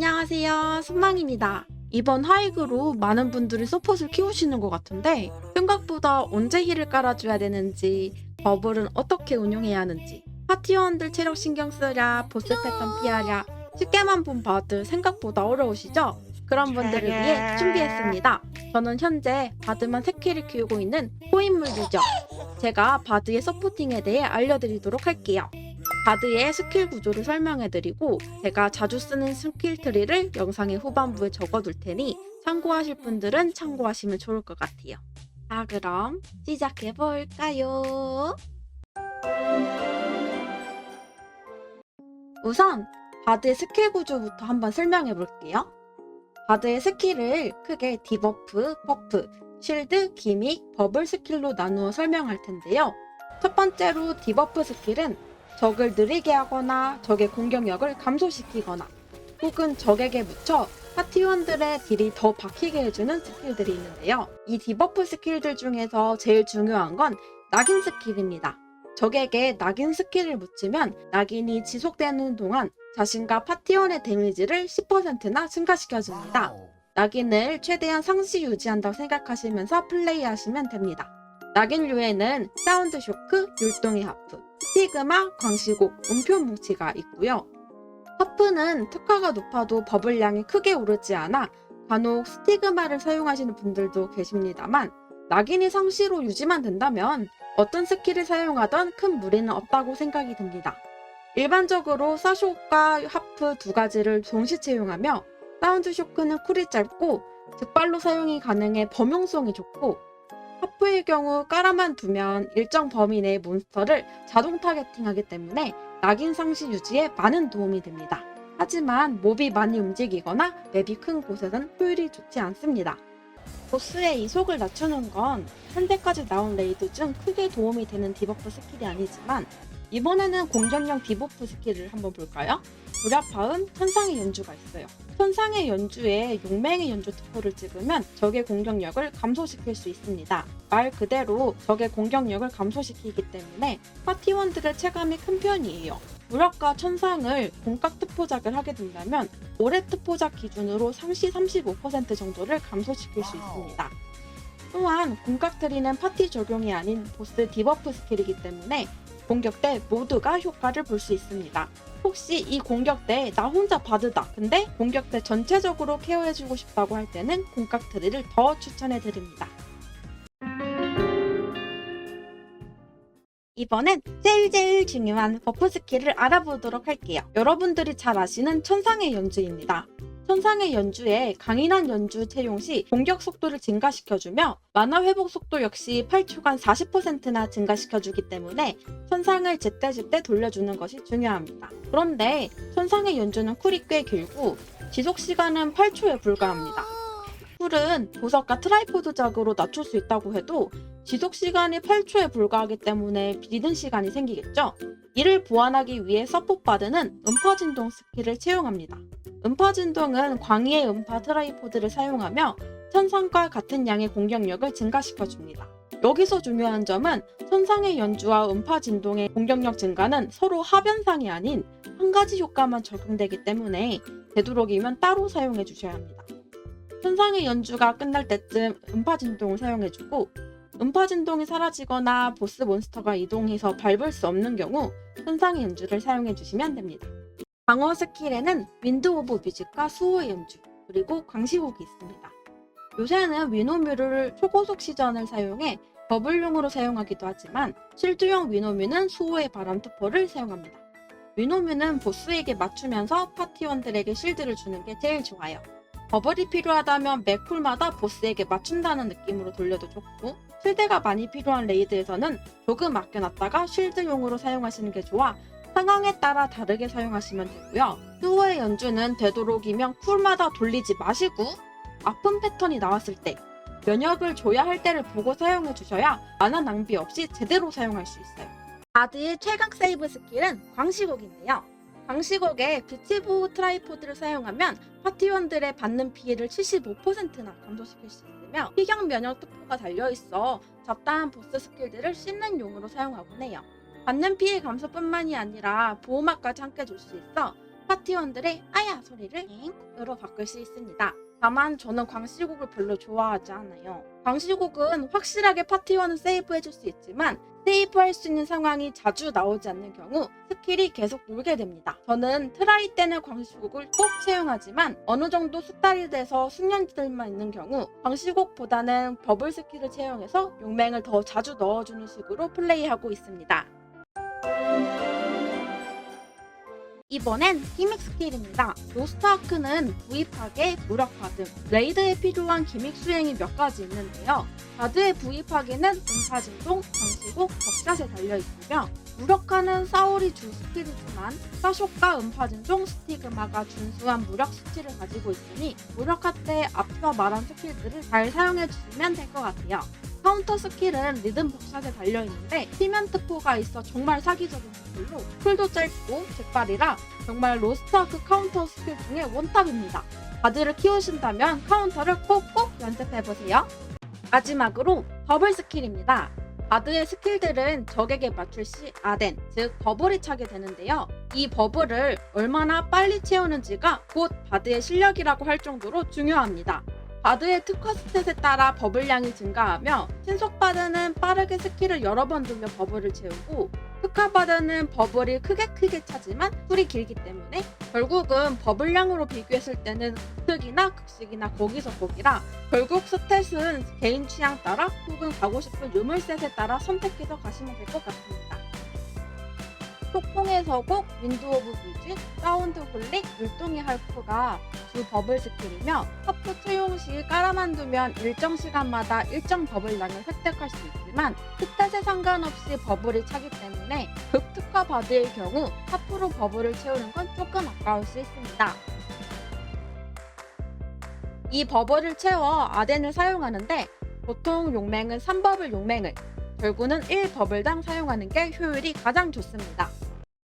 안녕하세요. 순망입니다. 이번 하이그로 많은 분들이 서폿을 키우시는 것 같은데 생각보다 언제 힐을 깔아줘야 되는지 버블은 어떻게 운용해야 하는지 파티원들 체력 신경 쓰랴 보스 패턴 피하랴 쉽게만 본 바드 생각보다 어려우시죠? 그런 분들을 위해 준비했습니다. 저는 현재 바드만 3키를 키우고 있는 코인물 유저 제가 바드의 서포팅에 대해 알려드리도록 할게요. 바드의 스킬 구조를 설명해드리고 제가 자주 쓰는 스킬 트리를 영상의 후반부에 적어둘 테니 참고하실 분들은 참고하시면 좋을 것 같아요. 자 그럼 시작해볼까요? 우선 바드의 스킬 구조부터 한번 설명해 볼게요. 바드의 스킬을 크게 디버프, 버프, 쉴드, 기믹, 버블 스킬로 나누어 설명할 텐데요. 첫 번째로 디버프 스킬은 적을 느리게 하거나 적의 공격력을 감소시키거나 혹은 적에게 묻혀 파티원들의 딜이 더 박히게 해주는 스킬들이 있는데요. 이 디버프 스킬들 중에서 제일 중요한 건 낙인 스킬입니다. 적에게 낙인 스킬을 묻히면 낙인이 지속되는 동안 자신과 파티원의 데미지를 10%나 증가시켜줍니다. 낙인을 최대한 상시 유지한다고 생각하시면서 플레이하시면 됩니다. 낙인 류에는 사운드 쇼크, 율동의 하프, 스티그마, 광시곡, 음표 뭉치가 있고요. 하프는 특화가 높아도 버블량이 크게 오르지 않아 간혹 스티그마를 사용하시는 분들도 계십니다만 낙인이 상시로 유지만 된다면 어떤 스킬을 사용하던 큰 무리는 없다고 생각이 듭니다. 일반적으로 사쇼과 하프 두 가지를 동시 채용하며 사운드 쇼크는 쿨이 짧고 즉발로 사용이 가능해 범용성이 좋고 하프의 경우 깔아만 두면 일정 범위 내의 몬스터를 자동 타겟팅하기 때문에 낙인 상시 유지에 많은 도움이 됩니다. 하지만 몹이 많이 움직이거나 맵이 큰 곳에선 효율이 좋지 않습니다. 보스의 이속을 낮추는 건 현재까지 나온 레이드 중 크게 도움이 되는 디버프 스킬이 아니지만 이번에는 공격력 디버프 스킬을 한번 볼까요? 불야파음 천상의 연주가 있어요. 천상의 연주에 용맹의 연주 특허를 찍으면 적의 공격력을 감소시킬 수 있습니다. 말 그대로 적의 공격력을 감소시키기 때문에 파티원들의 체감이 큰 편이에요. 무력과 천상을 공각 특포작을 하게 된다면 올해 특포작 기준으로 상시 35% 정도를 감소시킬 수 있습니다. 또한 공각 트리는 파티 적용이 아닌 보스 디버프 스킬이기 때문에 공격 때 모두가 효과를 볼 수 있습니다. 혹시 이 공격 때나 혼자 바드다. 근데 공격 때 전체적으로 케어해주고 싶다고 할 때는 공각 트리를 더 추천해 드립니다. 이번엔 제일 제일 중요한 버프 스킬을 알아보도록 할게요. 여러분들이 잘 아시는 천상의 연주입니다. 천상의 연주에 강인한 연주 채용 시 공격 속도를 증가시켜주며 만화 회복 속도 역시 8초간 40%나 증가시켜주기 때문에 천상을 제때제때 돌려주는 것이 중요합니다. 그런데 천상의 연주는 쿨이 꽤 길고 지속 시간은 8초에 불과합니다. 쿨은 보석과 트라이포드작으로 낮출 수 있다고 해도 지속 시간이 8초에 불과하기 때문에 비는 시간이 생기겠죠? 이를 보완하기 위해 서폿바드는 음파 진동 스킬을 채용합니다. 음파 진동은 광희의 음파 트라이포드를 사용하며 천상과 같은 양의 공격력을 증가시켜줍니다. 여기서 중요한 점은 천상의 연주와 음파 진동의 공격력 증가는 서로 합연상이 아닌 한 가지 효과만 적용되기 때문에 되도록이면 따로 사용해 주셔야 합니다. 천상의 연주가 끝날 때쯤 음파 진동을 사용해주고 음파 진동이 사라지거나 보스 몬스터가 이동해서 밟을 수 없는 경우 천상의 연주를 사용해 주시면 됩니다. 방어 스킬에는 윈드 오브 뮤직과 수호의 연주 그리고 광시곡이 있습니다. 요새는 위노뮤를 초고속 시전을 사용해 버블용으로 사용하기도 하지만 실드용 위노뮤는 수호의 바람 투포를 사용합니다. 위노뮤는 보스에게 맞추면서 파티원들에게 실드를 주는 게 제일 좋아요. 버블이 필요하다면 매 쿨마다 보스에게 맞춘다는 느낌으로 돌려도 좋고 실드가 많이 필요한 레이드에서는 조금 아껴놨다가 쉴드용으로 사용하시는 게 좋아 상황에 따라 다르게 사용하시면 되고요. 수호의 연주는 되도록이면 쿨마다 돌리지 마시고 아픈 패턴이 나왔을 때 면역을 줘야 할 때를 보고 사용해 주셔야 만화 낭비 없이 제대로 사용할 수 있어요. 바드의 최강 세이브 스킬은 광시곡인데요. 광시곡에 비치 보호 트라이포드를 사용하면 파티원들의 받는 피해를 75%나 감소시킬 수 있으며 희경 면역 특보가 달려있어 적당한 보스 스킬들을 씹는 용으로 사용하곤 해요. 받는 피해 감소뿐만이 아니라 보호막까지 함께 줄 수 있어 파티원들의 아야 소리를 잉으로 바꿀 수 있습니다. 다만 저는 광시곡을 별로 좋아하지 않아요. 광시곡은 확실하게 파티원은 세이브해줄 수 있지만 세이브할 수 있는 상황이 자주 나오지 않는 경우 스킬이 계속 놀게 됩니다. 저는 트라이 때는 광시곡을 꼭 채용하지만 어느 정도 숙달이 돼서 숙련들만 있는 경우 광시곡보다는 버블 스킬을 채용해서 용맹을 더 자주 넣어주는 식으로 플레이하고 있습니다. 이번엔 기믹 스킬입니다. 로스트아크는 구입하게 무력화등, 레이드에 필요한 기믹 수행이 몇 가지 있는데요. 바드의 부입하기는 음파 진동, 방시곡, 덕샷에 달려있으며 무력화는 사오리 주 스킬이지만 사쇼과 음파진동, 스티그마가 준수한 무력 수치를 가지고 있으니 무력화 때 앞서 말한 스킬들을 잘 사용해주시면 될 것 같아요. 카운터 스킬은 리듬 복샷에 달려있는데 피면트포가 있어 정말 사기적인 스킬로 쿨도 짧고 잭발이라 정말 로스트아크 카운터 스킬 중에 원탑입니다. 바드를 키우신다면 카운터를 꼭꼭 연습해보세요. 마지막으로 버블 스킬입니다. 바드의 스킬들은 적에게 맞출 시 아덴, 즉 버블이 차게 되는데요. 이 버블을 얼마나 빨리 채우는지가 곧 바드의 실력이라고 할 정도로 중요합니다. 바드의 특화 스탯에 따라 버블량이 증가하며 신속 바드는 빠르게 스킬을 여러 번 돌며 버블을 채우고 특화 바드는 버블이 크게 크게 차지만 쿨이 길기 때문에 결국은 버블량으로 비교했을 때는 극특이나 극식이나 거기서 거기라 결국 스탯은 개인 취향 따라 혹은 가고 싶은 유물셋에 따라 선택해서 가시면 될 것 같습니다. 폭풍의 서곡, 윈드 오브 뮤직, 사운드 홀릭, 율동의 할프가 주 버블 스킬이며 하프 채용 시 깔아만 두면 일정 시간마다 일정 버블량을 획득할 수 있지만 스탯에 상관없이 버블이 차기 때문에 극특화 바드의 경우 하프로 버블을 채우는 건 조금 아까울 수 있습니다. 이 버블을 채워 아덴을 사용하는데 보통 용맹은 3버블 용맹을 결국은 1버블당 사용하는 게 효율이 가장 좋습니다.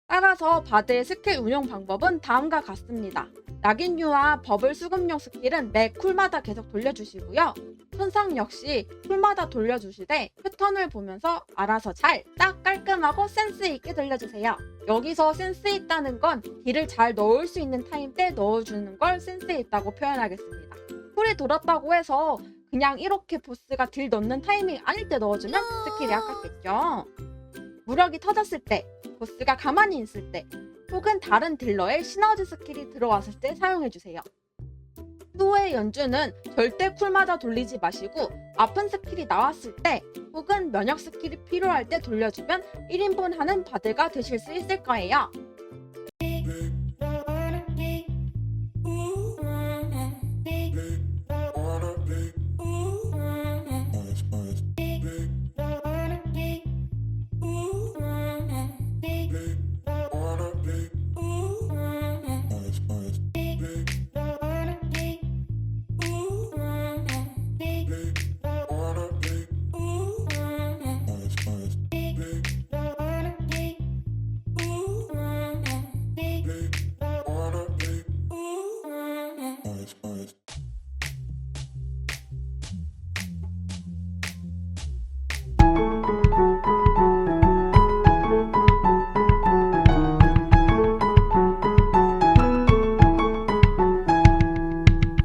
따라서 바드의 스킬 운용 방법은 다음과 같습니다. 낙인유와 버블 수급용 스킬은 매 쿨마다 계속 돌려주시고요. 손상 역시 쿨마다 돌려주시되 패턴을 보면서 알아서 잘, 딱 깔끔하고 센스 있게 돌려주세요. 여기서 센스 있다는 건 딜을 잘 넣을 수 있는 타임 때 넣어주는 걸 센스 있다고 표현하겠습니다. 쿨이 돌았다고 해서 그냥 이렇게 보스가 딜 넣는 타이밍 아닐 때 넣어주면 스킬이 아깝겠죠. 무력이 터졌을 때, 보스가 가만히 있을 때, 혹은 다른 딜러의 시너지 스킬이 들어왔을 때 사용해주세요. 수호의 연주는 절대 쿨마다 돌리지 마시고 아픈 스킬이 나왔을 때 혹은 면역 스킬이 필요할 때 돌려주면 1인분 하는 바드가 되실 수 있을 거예요.